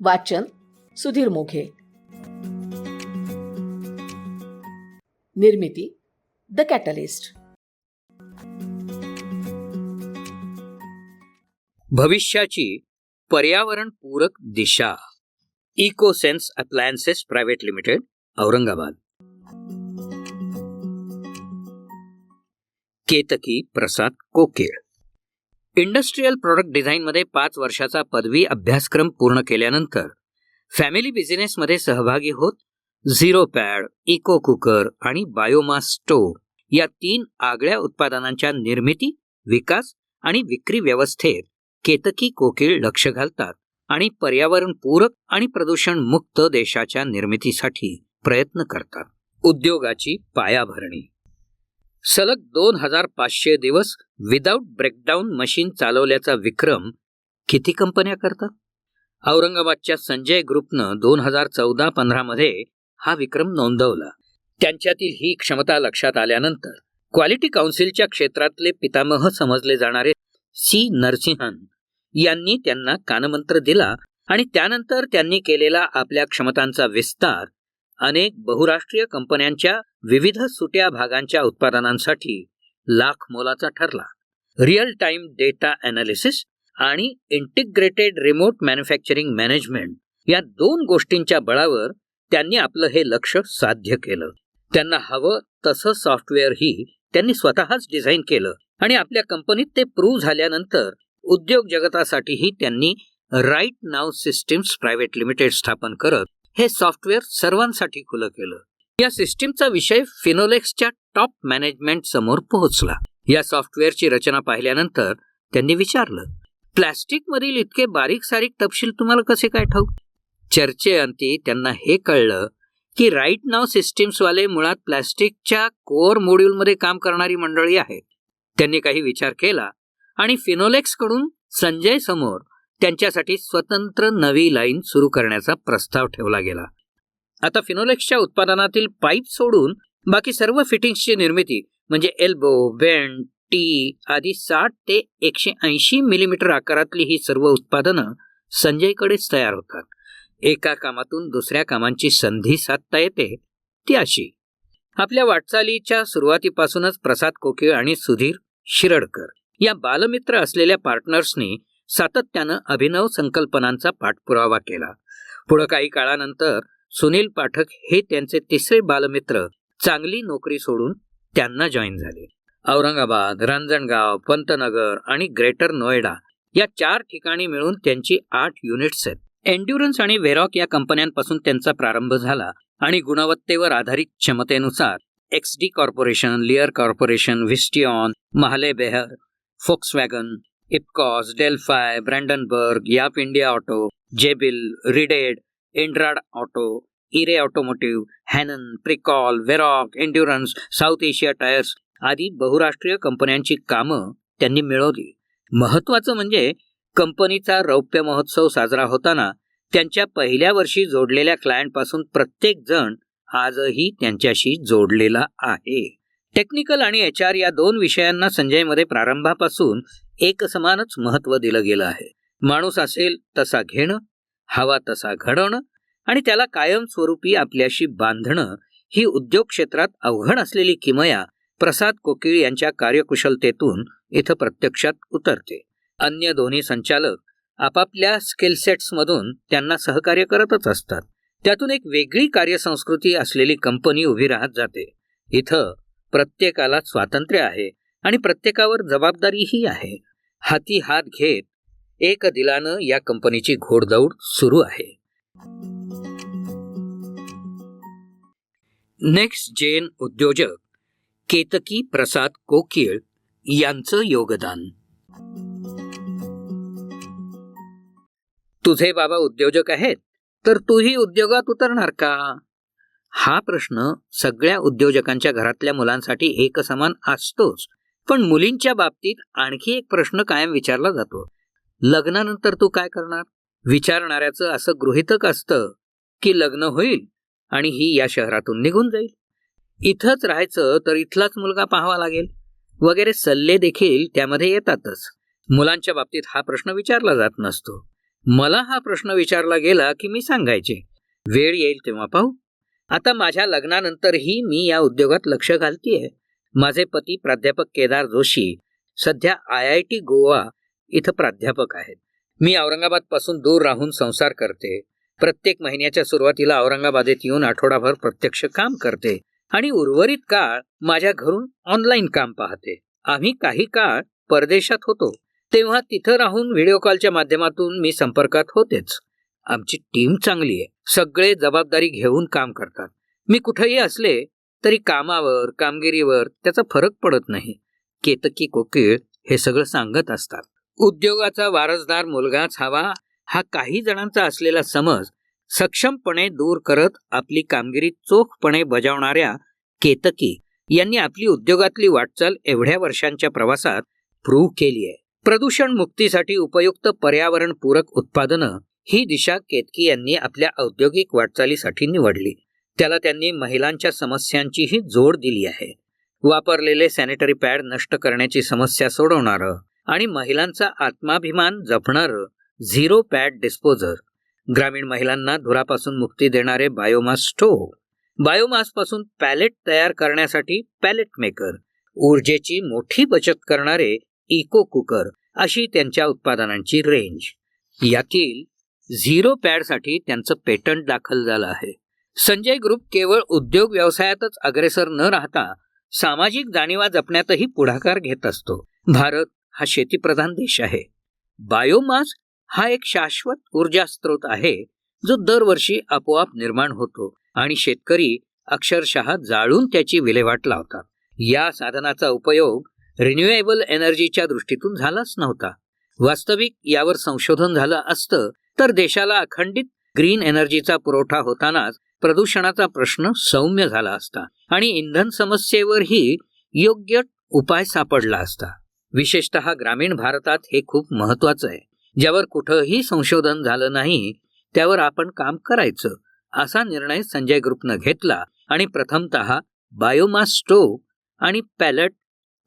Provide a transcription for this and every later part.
वाचन सुधीर मोघे. निर्मिती the catalyst. भविष्याची पर्यावरणपूरक दिशा Ecosense appliances private limited Aurangabad. Ketaki Prasad Kokel. Industrial product डिझाईनमध्ये पाच वर्षाचा पदवी अभ्यासक्रम पूर्ण केल्यानंतर फॅमिली बिझनेसमध्ये सहभागी होत झिरो पॅड इको कुकर आणि बायोमास स्टोव या तीन आगळ्या उत्पादनांच्या निर्मिती विकास आणि विक्री व्यवस्थेत केतकी कोकीळ लक्ष घालतात आणि पर्यावरणपूरक आणि प्रदूषण मुक्त देशाच्या निर्मितीसाठी प्रयत्न करतात. उद्योगाची पायाभरणी सलग दोन हजार पाचशे दिवस विदाऊट ब्रेकडाऊन मशीन चालवल्याचा विक्रम किती कंपन्या करतात? औरंगाबादच्या संजय ग्रुपनं दोन हजार चौदा पंधरामध्ये हा विक्रम नोंदवला. त्यांच्यातील ही क्षमता लक्षात आल्यानंतर क्वालिटी काउन्सिलच्या क्षेत्रातले पितामह समजले जाणारे सी नरसिंहन यांनी त्यांना कानमंत्र दिला आणि त्यानंतर त्यांनी केलेला आपल्या क्षमतांचा विस्तार अनेक बहुराष्ट्रीय कंपन्यांच्या विविध सुट्या भागांच्या उत्पादनांसाठी लाख मोलाचा ठरला. रिअल टाइम डेटा अनालिसिस आणि इंटिग्रेटेड रिमोट मॅन्युफॅक्चरिंग मॅनेजमेंट या दोन गोष्टींच्या बळावर त्यांनी आपलं हे लक्ष साध्य केलं. त्यांना हवं तसं सॉफ्टवेअरही त्यांनी स्वतःच डिझाईन केलं आणि आपल्या कंपनीत ते प्रूव्ह झाल्यानंतर उद्योग जगतासाठीही त्यांनी राईट नाव सिस्टीम्स प्रायव्हेट लिमिटेड स्थापन करत हे सॉफ्टवेअर सर्वांसाठी खुलं केलं. या सिस्टीमचा विषय फिनोलेक्सच्या टॉप मॅनेजमेंट समोर पोहोचला. या सॉफ्टवेअरची रचना पाहिल्यानंतर त्यांनी विचारलं प्लॅस्टिक मधील इतके बारीक सारीक तपशील तुम्हाला कसे काय ठाऊक? चर्चेअंती त्यांना हे कळलं की राईट नाव सिस्टीम्सवाले मुळात प्लॅस्टिकच्या कोअर मॉड्यूलमध्ये काम करणारी मंडळी आहेत. त्यांनी काही विचार केला आणि फिनोलेक्सकडून संजय समोर त्यांच्यासाठी स्वतंत्र नवी लाईन सुरू करण्याचा प्रस्ताव ठेवला गेला. आता फिनोलेक्सच्या उत्पादनातील पाईप सोडून बाकी सर्व फिटिंग्सची निर्मिती म्हणजे एल्बो बेंड टी आदी साठ ते एकशे ऐंशी मिलीमीटर आकारातली ही सर्व उत्पादनं संजयकडेच तयार होतात. एका कामातून दुसऱ्या कामांची संधी साधता येते ती अशी. आपल्या वाटचालीच्या सुरुवातीपासूनच प्रसाद कोकीळ आणि सुधीर शिरडकर या बालमित्र असलेल्या पार्टनर्सनी सातत्यानं अभिनव संकल्पनांचा पाठपुरावा केला. पुढं काही काळानंतर सुनील पाठक हे त्यांचे तिसरे बालमित्र. चांगली नोकरी सोडून त्यांना जॉईन झाले. औरंगाबाद रांजणगाव पंतनगर आणि ग्रेटर नोएडा या चार ठिकाणी मिळून त्यांची आठ युनिट्स आहेत. एन्ड्युरन्स आणि व्हेरॉक या कंपन्यांपासून त्यांचा प्रारंभ झाला आणि गुणवत्तेवर आधारित क्षमतेनुसार X D corporation Lear corporation Visteon Mahle Behr Volkswagen Epcos Delphi Brandenburg Yapp India auto Jabil रिडेड एंड्राड auto इरे automotive Hanon Pricol Varroc Endurance South Asia tyres आदी बहुराष्ट्रीय कंपन्यांची कामं त्यांनी मिळवली. महत्वाचं म्हणजे कंपनीचा रौप्य महोत्सव साजरा होताना त्यांच्या पहिल्या वर्षी जोडलेल्या क्लायंटपासून प्रत्येक जण आजही त्यांच्याशी जोडलेला आहे. टेक्निकल आणि एच आर या दोन विषयांना संजयमध्ये प्रारंभापासून एकसमानच महत्त्व दिलं गेलं आहे. माणूस असेल तसा घेणं हवा तसा घडवणं आणि त्याला कायमस्वरूपी आपल्याशी बांधणं ही उद्योग क्षेत्रात अवघड असलेली किमया प्रसाद कोकिळ यांच्या कार्यकुशलतेतून इथं प्रत्यक्षात उतरते. अन्य दोन्ही संचालक आपापल्या स्किलसेट्समधून त्यांना सहकार्य करतच असतात. त्यातून एक वेगळी कार्यसंस्कृती असलेली कंपनी उभी राहत जाते. इथं प्रत्येकाला स्वातंत्र्य आहे आणि प्रत्येकावर जबाबदारीही आहे. हाती हात घेत एक दिलानं या कंपनीची घोडदौड सुरू आहे. नेक्स्ट जेन उद्योजक केतकी प्रसाद कोकिळ यांचं योगदान. तुझे बाबा उद्योजक आहेत तर तूही उद्योगात उतरणार का? हा प्रश्न सगळ्या उद्योजकांच्या घरातल्या मुलांसाठी एकसमान असतोच पण मुलींच्या बाबतीत आणखी एक प्रश्न कायम विचारला जातो. लग्नानंतर तू काय करणार? विचारणाऱ्याचं असं गृहितक असतं की लग्न होईल आणि ही या शहरातून निघून जाईल. इथंच राहायचं तर इथलाच मुलगा पाहावा लागेल. वगैरे सल्ले देखील त्यामध्ये येतातच. मुलांच्या बाबतीत हा प्रश्न विचारला जात नसतो. मला हा प्रश्न विचारला गेला की मी सांगायचे. वेळ येईल तेव्हा पाहू. आता माझ्या लग्नानंतरही मी या उद्योगात लक्ष घालतीये. माझे पती प्राध्यापक केदार जोशी सध्या आय आय टी गोवा इथं प्राध्यापक आहेत. मी औरंगाबादपासून दूर राहून संसार करते. प्रत्येक महिन्याच्या सुरुवातीला औरंगाबादेत येऊन आठवडाभर प्रत्यक्ष काम करते. आणि उर्वरित काळ माझ्या घरून ऑनलाईन काम पाहते. आम्ही काही काळ परदेशात होतो. तेव्हा तिथं राहून व्हिडिओ कॉलच्या माध्यमातून मी संपर्कात होतेच. आमची टीम चांगली आहे. सगळे जबाबदारी घेऊन काम करतात. मी कुठेही असले तरी कामावर कामगिरीवर त्याचा फरक पडत नाही. केतकी कोकिळ हे सगळं सांगत असतात. उद्योगाचा वारसदार मुलगाच हवा हा काही जणांचा असलेला समज सक्षमपणे दूर करत आपली कामगिरी चोखपणे बजावणाऱ्या केतकी यांनी आपली उद्योगातली वाटचाल एवढ्या वर्षांच्या प्रवासात प्रूव्ह केली आहे. प्रदूषण मुक्तीसाठी उपयुक्त पर्यावरणपूरक उत्पादनं ही दिशा केतकी यांनी आपल्या औद्योगिक वाटचालीसाठी निवडली. त्याला त्यांनी महिलांच्या समस्यांचीही जोड दिली आहे. वापरलेले सॅनिटरी पॅड नष्ट करण्याची समस्या सोडवणारं आणि महिलांचा आत्माभिमान जपणारं झिरो पॅड डिस्पोजर ग्रामीण महिलांना धुरापासून मुक्ती देणारे बायोमास स्टोव्ह बायोमासपासून पॅलेट तयार करण्यासाठी पॅलेट मेकर. ऊर्जेची मोठी बचत करणारे इको कुकर अशी त्यांच्या उत्पादनांची रेंज. यातील झिरो पॅडसाठी त्यांचं पेटंट दाखल झालं आहे. संजय ग्रुप केवळ उद्योग व्यवसायातच अग्रेसर न राहता सामाजिक जाणीवा जपण्यातही पुढाकार घेत असतो. भारत हा शेतीप्रधान देश आहे. बायोमास हा एक शाश्वत ऊर्जा स्रोत आहे जो दरवर्षी आपोआप निर्माण होतो आणि शेतकरी अक्षरशः जाळून त्याची विल्हेवाट लावतात. या साधनाचा उपयोग रिन्युएबल एनर्जीच्या दृष्टीतून झालाच नव्हता. वास्तविक यावर संशोधन झालं असतं तर देशाला अखंडित ग्रीन एनर्जीचा पुरवठा होतानाच प्रदूषणाचा प्रश्न सौम्य झाला असता आणि इंधन समस्येवरही योग्य उपाय सापडला असता. विशेषतः ग्रामीण भारतात हे खूप महत्वाचं आहे. ज्यावर कुठंही संशोधन झालं नाही त्यावर आपण काम करायचं असा निर्णय संजय ग्रुपनं घेतला आणि प्रथमतः बायोमास स्टोव आणि पॅलेट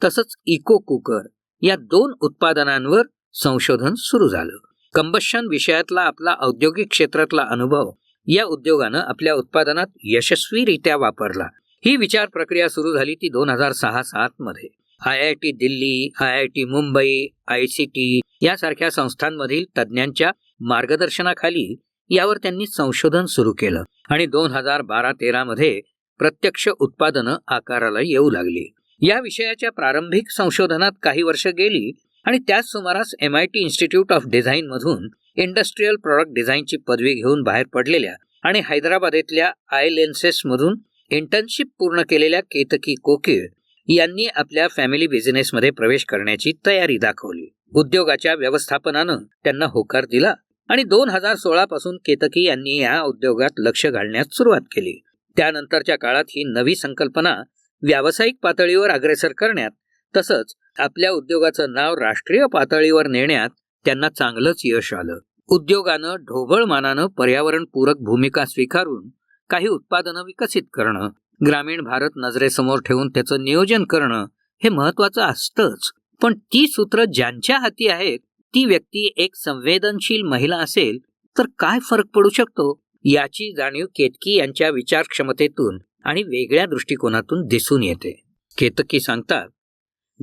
तसंच इको कुकर या दोन उत्पादनांवर संशोधन सुरू झालं. कंबशन विषयातला आपला औद्योगिक क्षेत्रातला अनुभव या उद्योगानं आपल्या उत्पादनात यशस्वीरित्या वापरला. ही विचार प्रक्रिया सुरू झाली ती दोन हजार सहा सात मध्ये I I T Delhi I I T Mumbai I C T यासारख्या संस्थांमधील तज्ज्ञांच्या मार्गदर्शनाखाली यावर त्यांनी संशोधन सुरू केलं आणि दोन हजार बारा तेरा मध्ये प्रत्यक्ष उत्पादनं आकाराला येऊ लागली. या विषयाच्या प्रारंभिक संशोधनात काही वर्ष गेली आणि त्याच सुमारास M I T Institute of Design मधून इंडस्ट्रीयल प्रॉडक्ट डिझाईनची पदवी घेऊन बाहेर पडलेल्या आणि हैदराबाद येथल्या आय लेन्सेस मधून इंटर्नशिप पूर्ण केलेल्या केतकी कोकिळ यांनी आपल्या फॅमिली बिझनेसमध्ये प्रवेश करण्याची तयारी दाखवली. उद्योगाच्या व्यवस्थापनानं त्यांना होकार दिला आणि दोन हजार सोळा पासून केतकी यांनी या उद्योगात लक्ष घालण्यास सुरुवात केली. त्यानंतरच्या काळात ही नवी संकल्पना व्यावसायिक पातळीवर अग्रेसर करण्यात तसंच आपल्या उद्योगाचं नाव राष्ट्रीय पातळीवर नेण्यात त्यांना चांगलंच यश आलं. उद्योगानं ढोबळ मानानं पर्यावरणपूरक भूमिका स्वीकारून काही उत्पादनं विकसित करणं ग्रामीण भारत नजरेसमोर ठेवून त्याचं नियोजन करणं हे महत्वाचं असतंच. पण ती सूत्र ज्यांच्या हाती आहेत ती व्यक्ती एक संवेदनशील महिला असेल तर काय फरक पडू शकतो? याची जाणीव केतकी यांच्या विचारक्षमतेतून आणि वेगळ्या दृष्टिकोनातून दिसून येते. केतकी सांगतात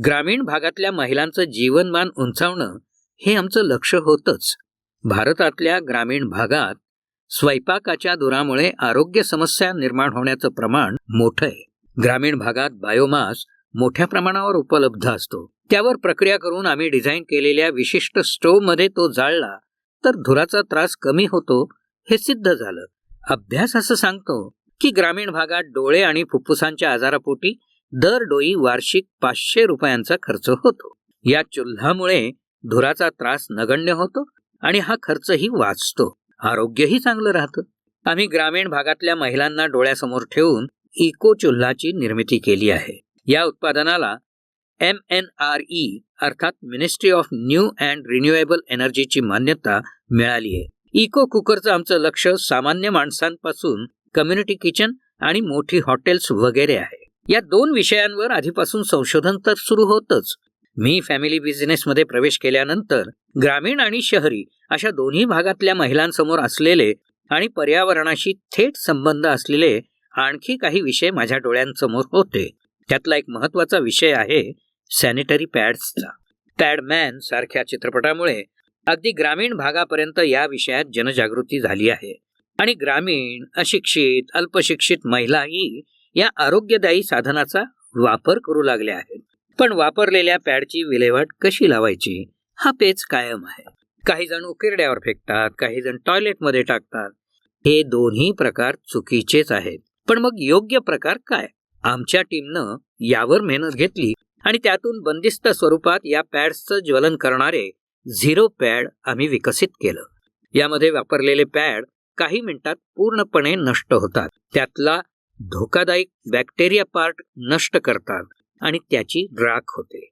ग्रामीण भागातल्या महिलांचं जीवनमान उंचावणं हे आमचं लक्ष होतंच. भारतातल्या ग्रामीण भागात स्वयंपाकाच्या धुरामुळे आरोग्य समस्या निर्माण होण्याचं प्रमाण मोठं आहे. ग्रामीण भागात बायोमास मोठ्या प्रमाणावर उपलब्ध असतो. त्यावर प्रक्रिया करून आम्ही डिझाईन केलेल्या विशिष्ट स्टोव्हमध्ये तो जाळला तर धुराचा त्रास कमी होतो हे सिद्ध झालं. अभ्यास असं सांगतो की ग्रामीण भागात डोळे आणि फुफ्फुसांच्या आजारापोटी दर डोई वार्षिक पाचशे रुपयांचा खर्च होतो. या चुल्हामुळे धुराचा त्रास नगण्य होतो आणि हा खर्चही वाचतो. आरोग्यही चांगलं राहतं. आम्ही ग्रामीण भागातल्या महिलांना डोळ्यासमोर ठेवून इको चुल्हाची निर्मिती केली आहे. या उत्पादनाला एम एन आर ई अर्थात ministry of new and renewable एनर्जीची मान्यता मिळाली आहे. इको कुकरचं आमचं लक्ष सामान्य माणसांपासून कम्युनिटी किचन आणि मोठी हॉटेल्स वगैरे आहे. या दोन विषयांवर आधीपासून संशोधन तर सुरू होतच. मी फॅमिली बिझनेसमध्ये प्रवेश केल्यानंतर ग्रामीण आणि शहरी अशा दोन्ही भागातल्या महिलांसमोर असलेले आणि पर्यावरणाशी थेट संबंध असलेले आणखी काही विषय माझ्या डोळ्यांसमोर होते. त्यातला एक महत्त्वाचा विषय आहे सॅनिटरी पॅड्सचा पॅडमॅन सारख्या चित्रपटामुळे अगदी ग्रामीण भागापर्यंत या विषयात जनजागृती झाली आहे. आणि ग्रामीण अशिक्षित अल्पशिक्षित महिलाही या आरोग्यदायी साधनाचा वापर करू लागल्या आहेत. पण वापरलेल्या पॅडची विल्हेवाट कशी लावायची? हा पेच कायम आहे. काही जण उकिरड्यावर फेकतात काही जण टॉयलेटमध्ये टाकतात. हे दोन्ही प्रकार चुकीचेच आहेत. पण मग योग्य प्रकार काय? आमच्या टीमनं यावर मेहनत घेतली आणि त्यातून बंदिस्त स्वरूपात या पॅड्सचं ज्वलन करणारे झिरो पॅड आम्ही विकसित केलं. यामध्ये वापरलेले पॅड काही मिनिटात पूर्णपणे नष्ट होतात. त्यातला धोकादायक बॅक्टेरिया पार्ट नष्ट करतात. आणि त्याची राख होते.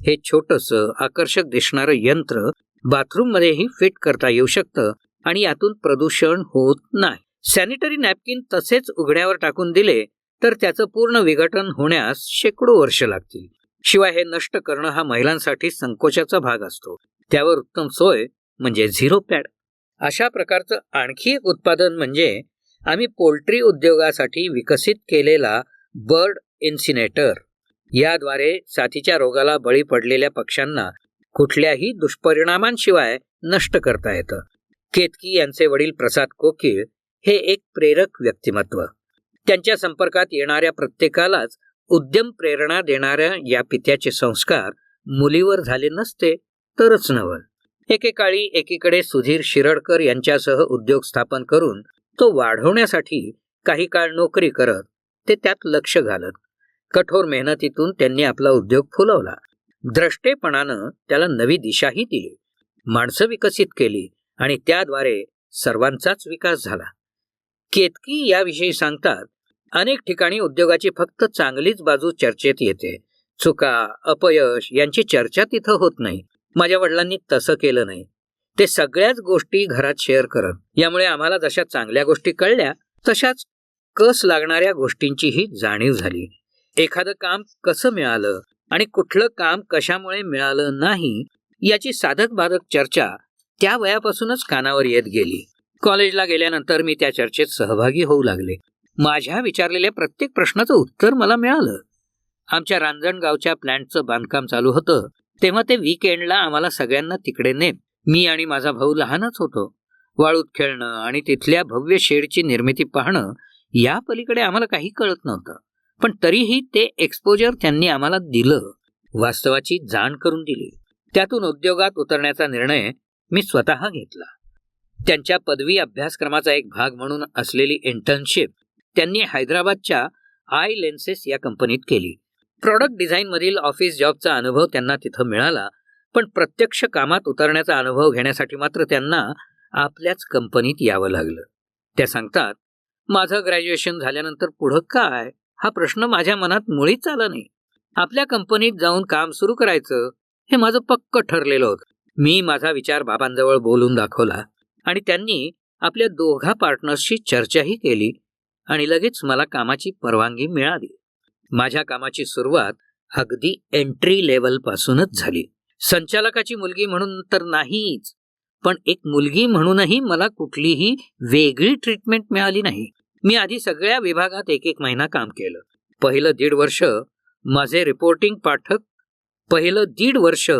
हे छोटस आकर्षक दिसणारं यंत्र बाथरूम मध्येही फिट करता येऊ शकतं आणि यातून प्रदूषण होत नाही. सॅनिटरी नॅपकिन तसेच उघड्यावर टाकून दिले तर त्याचं पूर्ण विघटन होण्यास शेकडो वर्ष लागतील. शिवाय हे नष्ट करणं हा महिलांसाठी संकोचाचा भाग असतो. त्यावर उत्तम सोय म्हणजे झिरो पॅड. अशा प्रकारचं आणखी एक उत्पादन म्हणजे आम्ही पोल्ट्री उद्योगासाठी विकसित केलेला बर्ड इन्सिनेटर. याद्वारे साथीच्या रोगाला बळी पडलेल्या पक्ष्यांना कुठल्याही दुष्परिणामांशिवाय नष्ट करता येतं. केतकी यांचे वडील प्रसाद कोकीळ हे एक प्रेरक व्यक्तिमत्व. त्यांच्या संपर्कात येणाऱ्या प्रत्येकालाच उद्यम प्रेरणा देणाऱ्या या पित्याचे संस्कार मुलीवर झाले नसते तरच नवल एकेकाळी एकीकडे सुधीर शिरडकर यांच्यासह उद्योग स्थापन करून तो वाढवण्यासाठी काही काळ नोकरी करत ते त्यात लक्ष घालत. कठोर मेहनतीतून त्यांनी आपला उद्योग फुलवला. द्रष्टेपणानं त्याला नवी दिशाही दिली. माणसं विकसित केली आणि त्याद्वारे सर्वांचाच विकास झाला. केतकी याविषयी सांगतात अनेक ठिकाणी उद्योगाची फक्त चांगलीच बाजू चर्चेत येते. चुका अपयश यांची चर्चा तिथं होत नाही. माझ्या वडिलांनी तसं केलं नाही. ते सगळ्याच गोष्टी घरात शेअर करत. यामुळे आम्हाला जशा चांगल्या गोष्टी कळल्या तशाच कस लागणाऱ्या गोष्टींचीही जाणीव झाली. एखादं काम कसं मिळालं आणि कुठलं काम कशामुळे मिळालं नाही याची साधक बाधक चर्चा त्या वयापासूनच कानावर येत गेली. कॉलेजला गेल्यानंतर मी त्या चर्चेत सहभागी होऊ लागले. माझ्या विचारलेल्या प्रत्येक प्रश्नाचं उत्तर मला मिळालं. आमच्या रांजणगावच्या प्लॅन्टचं बांधकाम चालू होतं. तेव्हा ते वीकेंडला आम्हाला सगळ्यांना तिकडे नेत. मी आणि माझा भाऊ लहानच होतो. वाळूत खेळणं आणि तिथल्या भव्य शेडची निर्मिती पाहणं या पलीकडे आम्हाला काही कळत नव्हतं. पण तरीही ते एक्सपोजर त्यांनी आम्हाला दिलं. वास्तवाची जाण करून दिली. त्यातून उद्योगात उतरण्याचा निर्णय मी स्वतः घेतला. त्यांच्या पदवी अभ्यासक्रमाचा एक भाग म्हणून असलेली इंटर्नशिप त्यांनी हैदराबादच्या आय लेन्सेस या कंपनीत केली. प्रॉडक्ट डिझाईनमधील ऑफिस जॉबचा अनुभव त्यांना तिथं मिळाला पण प्रत्यक्ष कामात उतरण्याचा अनुभव घेण्यासाठी मात्र त्यांना आपल्याच कंपनीत यावं लागलं. त्या सांगतात माझं ग्रॅज्युएशन झाल्यानंतर पुढं काय? हा प्रश्न माझ्या मनात मुळीच आला नाही. आपल्या कंपनीत जाऊन काम सुरू करायचं हे माझं पक्क ठरलेलं होतं. मी माझा विचार बाबांजवळ बोलून दाखवला आणि त्यांनी आपल्या दोघा पार्टनर्सशी चर्चाही केली आणि लगेच मला कामाची परवानगी मिळाली. माझ्या कामाची सुरुवात अगदी एंट्री लेवल पासूनच झाली. संचालकाची मुलगी म्हणून तर नाहीच पण एक मुलगी म्हणूनही मला कुठलीही वेगळी ट्रीटमेंट मिळाली नाही. मी आधी सगळ्या विभागात एक एक महिना काम केलं. पहिलं दीड वर्ष माझे रिपोर्टिंग पाठक पहिलं दीड वर्ष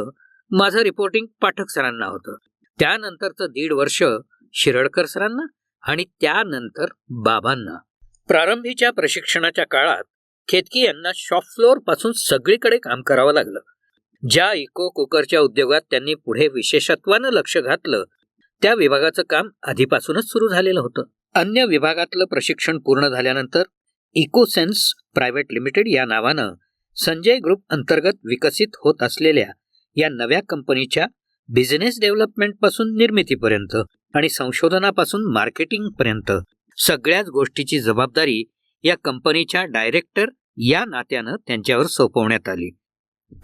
माझं रिपोर्टिंग पाठक सरांना होतं. त्यानंतरचं दीड वर्ष शिरडकर सरांना आणि त्यानंतर बाबांना. प्रारंभीच्या प्रशिक्षणाच्या काळात खेतकी यांना शॉप फ्लोअरपासून सगळीकडे काम करावं लागलं. ज्या इको कुकरच्या उद्योगात त्यांनी पुढे विशेषत्वानं लक्ष घातलं त्या विभागाचं काम आधीपासूनच सुरू झालेलं होतं. अन्य विभागातलं प्रशिक्षण पूर्ण झाल्यानंतर इकोसेन्स प्रायव्हेट लिमिटेड या नावानं संजय ग्रुप अंतर्गत विकसित होत असलेल्या या नव्या कंपनीच्या बिझनेस डेव्हलपमेंटपासून निर्मितीपर्यंत आणि संशोधनापासून मार्केटिंगपर्यंत सगळ्याच गोष्टीची जबाबदारी या कंपनीच्या डायरेक्टर या नात्यानं त्यांच्यावर सोपवण्यात आली.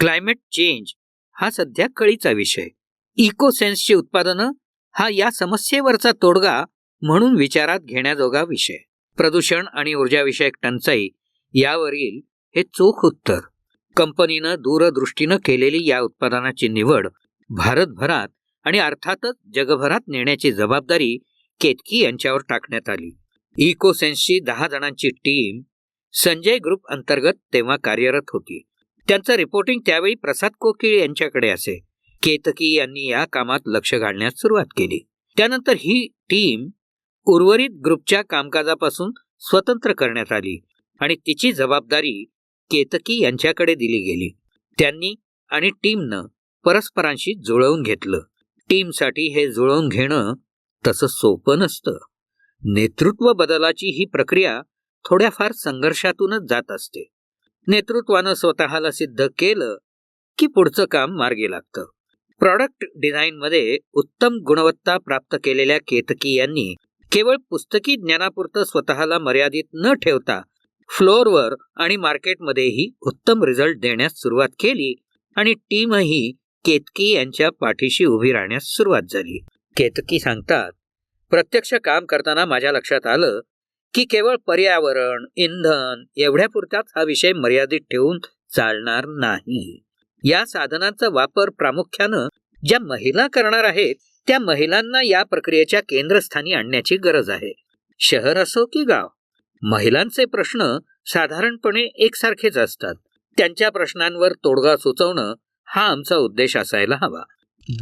क्लायमेट चेंज हा सध्या कळीचा विषय. इकोसेन्सची उत्पादनं हा या समस्येवरचा तोडगा म्हणून विचारात घेण्याजोगा विषय. प्रदूषण आणि ऊर्जाविषयक टंचाई यावरील हे चोख उत्तर. कंपनीनं दूरदृष्टीनं केलेली या उत्पादनाची निवड भारतभरात आणि अर्थातच जगभरात नेण्याची जबाबदारी केतकी यांच्यावर टाकण्यात आली. इकोसेन्सची दहा जणांची टीम संजय ग्रुप अंतर्गत तेव्हा कार्यरत होती. त्यांचं रिपोर्टिंग त्यावेळी प्रसाद कोकिळ यांच्याकडे असे. केतकी यांनी या कामात लक्ष घालण्यास सुरुवात केली. त्यानंतर ही टीम उर्वरित ग्रुपच्या कामकाजापासून स्वतंत्र करण्यात आली आणि तिची जबाबदारी केतकी यांच्याकडे दिली गेली. त्यांनी आणि टीमनं परस्परांशी जुळवून घेतलं. टीमसाठी हे जुळवून घेणं तसं सोपं नसतं. नेतृत्व बदलाची ही प्रक्रिया थोड्याफार संघर्षातूनच जात असते. नेतृत्वानं स्वतःला सिद्ध केलं की पुढचं काम मार्गी लागतं. प्रॉडक्ट डिझाईनमध्ये उत्तम गुणवत्ता प्राप्त केलेल्या केतकी यांनी केवळ पुस्तकी ज्ञानापुरतं स्वतःला मर्यादित न ठेवता फ्लोअरवर आणि मार्केटमध्येही उत्तम रिझल्ट देण्यास सुरुवात केली आणि टीमही केतकी यांच्या पाठीशी उभी राहण्यास सुरुवात झाली. केतकी सांगतात प्रत्यक्ष काम करताना माझ्या लक्षात आलं की केवळ पर्यावरण इंधन एवढ्यापुरताच हा विषय मर्यादित ठेवून चालणार नाही. या साधनांचा वापर प्रामुख्यानं ज्या महिला करणार आहेत त्या महिलांना या प्रक्रियेच्या केंद्रस्थानी आणण्याची गरज आहे. शहर असो की गाव महिलांचे प्रश्न साधारणपणे एकसारखेच असतात. त्यांच्या प्रश्नांवर तोडगा सुचवणं हा आमचा उद्देश असायला हवा.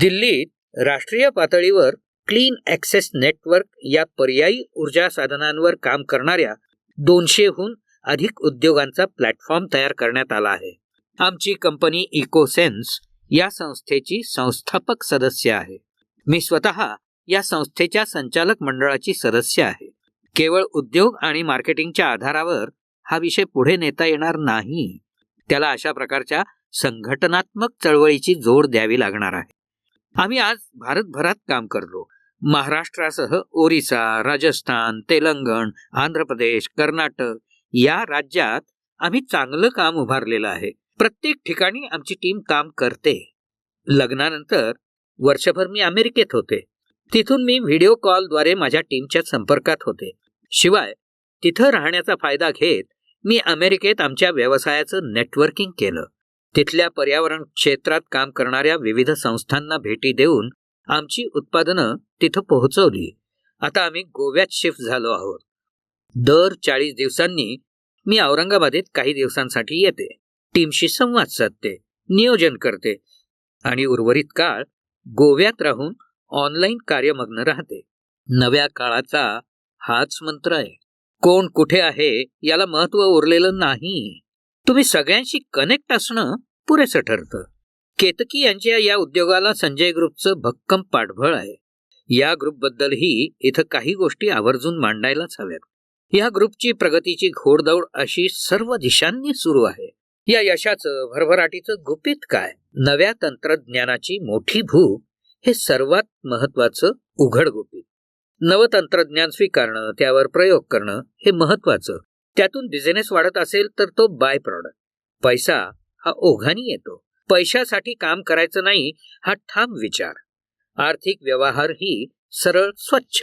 दिल्लीत राष्ट्रीय पातळीवर क्लीन ॲक्सेस नेटवर्क या पर्यायी ऊर्जा साधनांवर काम करणाऱ्या दोनशेहून अधिक उद्योगांचा प्लॅटफॉर्म तयार करण्यात आला आहे. आमची कंपनी इकोसेन्स या संस्थेची संस्थापक सदस्य आहे. मी स्वतः या संस्थेच्या संचालक मंडळाची सदस्य आहे. केवळ उद्योग आणि मार्केटिंगच्या आधारावर हा विषय पुढे नेता येणार नाही. त्याला अशा प्रकारच्या संघटनात्मक चळवळीची जोड द्यावी लागणार आहे. आम्ही आज भारतभरात काम करतो. महाराष्ट्रासह ओरिसा राजस्थान तेलंगण आंध्र प्रदेश कर्नाटक या राज्यात आम्ही चांगलं काम उभारलेलं आहे. प्रत्येक ठिकाणी आमची टीम काम करते. लग्नानंतर वर्षभर मी अमेरिकेत होते. तिथून मी व्हिडिओ कॉलद्वारे माझ्या टीमच्या संपर्कात होते. शिवाय तिथं राहण्याचा फायदा घेत मी अमेरिकेत आमच्या व्यवसायाचं नेटवर्किंग केलं. तिथल्या पर्यावरण क्षेत्रात काम करणाऱ्या विविध संस्थांना भेटी देऊन आमची उत्पादनं तिथं पोहोचवली. आता आम्ही गोव्यात शिफ्ट झालो आहोत. दर चाळीस दिवसांनी मी औरंगाबादेत काही दिवसांसाठी येते. टीमशी संवाद साधते नियोजन करते आणि उर्वरित काळ गोव्यात राहून ऑनलाईन कार्यमग्न राहते. नव्या काळाचा हाच मंत्र आहे. कोण कुठे आहे याला महत्त्व उरलेलं नाही. तुम्ही सगळ्यांशी कनेक्ट असणं पुरेसं ठरतं. केतकी यांच्या या उद्योगाला संजय ग्रुपचं भक्कम पाठबळ आहे. या ग्रुपबद्दलही इथं काही गोष्टी आवर्जून मांडायलाच हव्यात. या ग्रुपची प्रगतीची घोडदौड अशी सर्व दिशांनी सुरू आहे. या यशाचं भरभराटीचं गुपित काय? नव्या तंत्रज्ञानाची मोठी भूक हे सर्वात महत्वाचं उघड गुपित नवतंत्रज्ञान स्वीकारणं त्यावर प्रयोग करणं हे महत्वाचं त्यातून बिझनेस वाढत असेल तर तो बाय प्रॉडक्ट पैसा हा ओघानी येतो. पैशासाठी काम करायचं नाही हा ठाम विचार. आर्थिक व्यवहार ही सरळ स्वच्छ.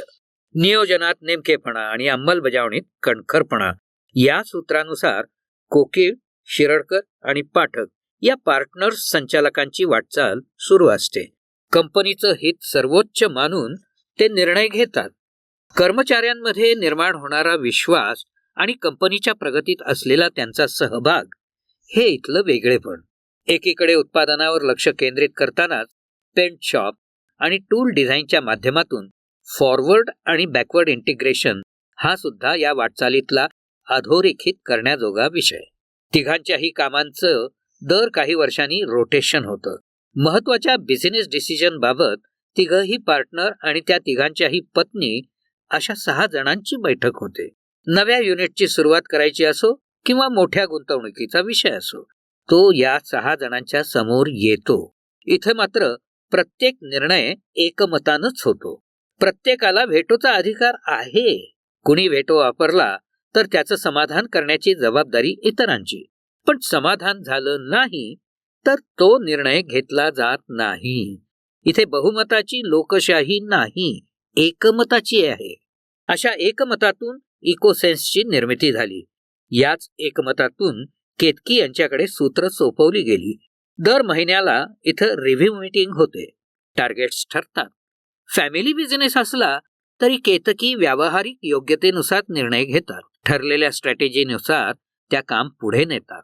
नियोजनात नेमकेपणा आणि अंमलबजावणीत कणखरपणा. या सूत्रानुसार कोकीळ शिरडकर आणि पाठक या पार्टनर्स संचालकांची वाटचाल सुरू असते. कंपनीचं हित सर्वोच्च मानून ते निर्णय घेतात. कर्मचाऱ्यांमध्ये निर्माण होणारा विश्वास आणि कंपनीच्या प्रगतीत असलेला त्यांचा सहभाग हे इथलं वेगळेपण एकीकडे उत्पादनावर लक्ष केंद्रित करतानाच पेंट शॉप आणि टूल डिझाईनच्या माध्यमातून फॉरवर्ड आणि बॅकवर्ड इंटिग्रेशन हा सुद्धा या वाटचालीतला अधोरेखित करण्याजोगा विषय. तिघांच्याही कामांचं दर काही वर्षांनी रोटेशन होतं. महत्त्वाच्या बिझनेस डिसिजन बाबत तिघही पार्टनर आणि त्या तिघांच्याही पत्नी अशा सहा जणांची बैठक होते. नव्या युनिटची सुरुवात करायची असो किंवा मोठ्या गुंतवणुकीचा विषय असो तो या सहा जणांच्या समोर येतो. इथे मात्र प्रत्येक निर्णय एकमतानच होतो. प्रत्येकाला व्हेटोचा अधिकार आहे. कुणी व्हेटो वापरला तर त्याचं समाधान करण्याची जबाबदारी इतरांची. पण समाधान झालं नाही तर तो निर्णय घेतला जात नाही. इथे बहुमताची लोकशाही नाही एकमताची आहे. अशा एकमतातून इकोसेन्सची निर्मिती झाली. याच एकमतातून केतकी यांच्याकडे सूत्र सोपवली गेली. दर महिन्याला इथं रिव्ह्यू मीटिंग होते. टार्गेट्स ठरतात. फॅमिली बिझनेस असला तरी केतकी व्यावहारिक योग्यतेनुसार निर्णय घेतात. ठरलेल्या स्ट्रॅटेजीनुसार त्या काम पुढे नेतात.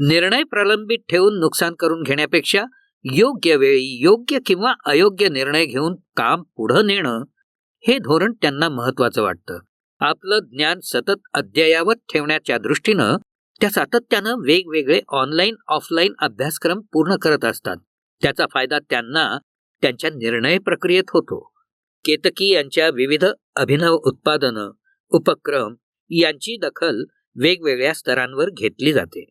निर्णय प्रलंबित ठेवून नुकसान करून घेण्यापेक्षा योग्य वेळी योग्य किंवा अयोग्य निर्णय घेऊन काम पुढं नेणं हे धोरण त्यांना महत्वाचं वाटतं. आपलं ज्ञान सतत अद्ययावत ठेवण्याच्या दृष्टीनं त्या सातत्यानं वेगवेगळे ऑनलाईन ऑफलाईन अभ्यासक्रम पूर्ण करत असतात. त्याचा फायदा त्यांना त्यांच्या निर्णय प्रक्रियेत होतो. केतकी यांच्या विविध अभिनव उत्पादनं उपक्रम यांची दखल वेगवेगळ्या स्तरांवर घेतली जाते.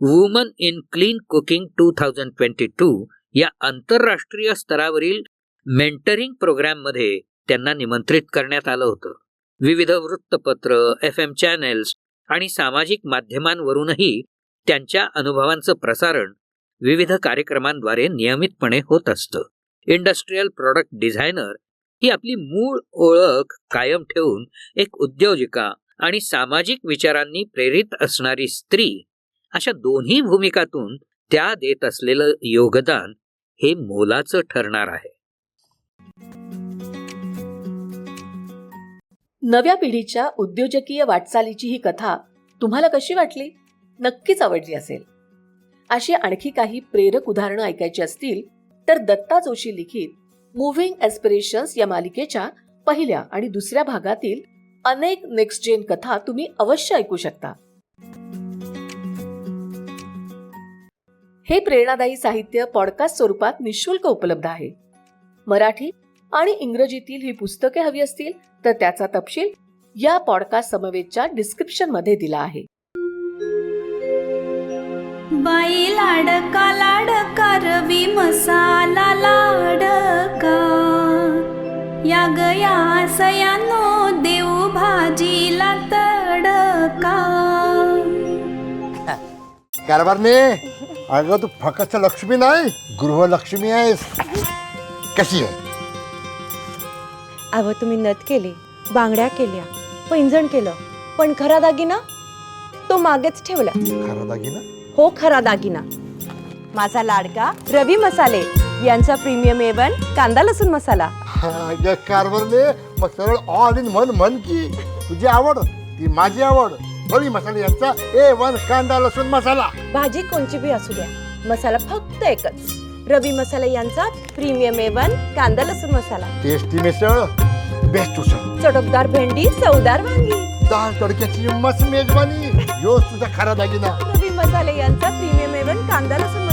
Woman in clean cooking two thousand twenty two या आंतरराष्ट्रीय स्तरावरील मेंटरिंग प्रोग्राममध्ये त्यांना निमंत्रित करण्यात आलं होतं. विविध वृत्तपत्र एफ एम चॅनेल्स आणि सामाजिक माध्यमांवरूनही त्यांच्या अनुभवांचं प्रसारण विविध कार्यक्रमांद्वारे नियमितपणे होत असतं. इंडस्ट्रीयल प्रॉडक्ट डिझायनर ही आपली मूळ ओळख कायम ठेवून एक उद्योजिका आणि सामाजिक विचारांनी प्रेरित असणारी स्त्री अशा दोन्ही भूमिकातून त्या देत असलेलं योगदान हे मोलाचं ठरणार आहे. नव्या पिढीच्या उद्योजकीय वाटचालीची ही कथा तुम्हाला कशी वाटली? नक्कीच आवडली असेल. अशी आणखी काही प्रेरक उदाहरणं ऐकायची असतील तर दत्ता जोशी लिखित मुव्हिंग एस्पिरेशन्स या मालिकेच्या पहिल्या आणि दुसऱ्या भागातील अनेक नेक्स्ट जेन कथा तुम्ही अवश्य ऐकू शकता. हे प्रेरणादायी साहित्य पॉडकास्ट स्वरूपात निशुल्क उपलब्ध आहे. मराठी आणि इंग्रजीतील ही पुस्तके हवी असतील तर त्याचा तपशील या पॉडकास्ट समवेतच्या डिस्क्रिप्शनमध्ये दिला आहे. बाई लाडका लाडका. रवी मसाला लाडका या गया सयानो देऊ भाजीला तडका. कारभारने अगं तू फक्त लक्ष्मी नाही? गृहलक्ष्मी आहेस. कशी आहे? अहो तुम्ही नथ केली बांगड्या केल्या पैंजण केलं पण खरा दागिना तो मागेच ठेवला. खरा दागिना? हो खरा दागिना. माझा लाडका रवी मसाले यांचा प्रीमियम एवन कांदा लसूण मसाला. अगं कारभारने मग सरळ ऑल इन म्हण म्हण की. तुझी आवड ती माझी आवड. रवी मसाले यांचा ए वन कांदा लसूण मसाला. भाजी कोणची बी असू द्या. मसाला फक्त एकच. रवी मसाले यांचा प्रीमियम एवन कांदा लसूण मसाला. टेस्टी मिसळ बेस्ट उसळ. चटकदार भेंडी चवदार वांगी. दाल तडक्याची मस्त मेजवानी. तुझा खरा दागिना. रवी मसाले यांचा प्रीमियम एवन कांदा लसूण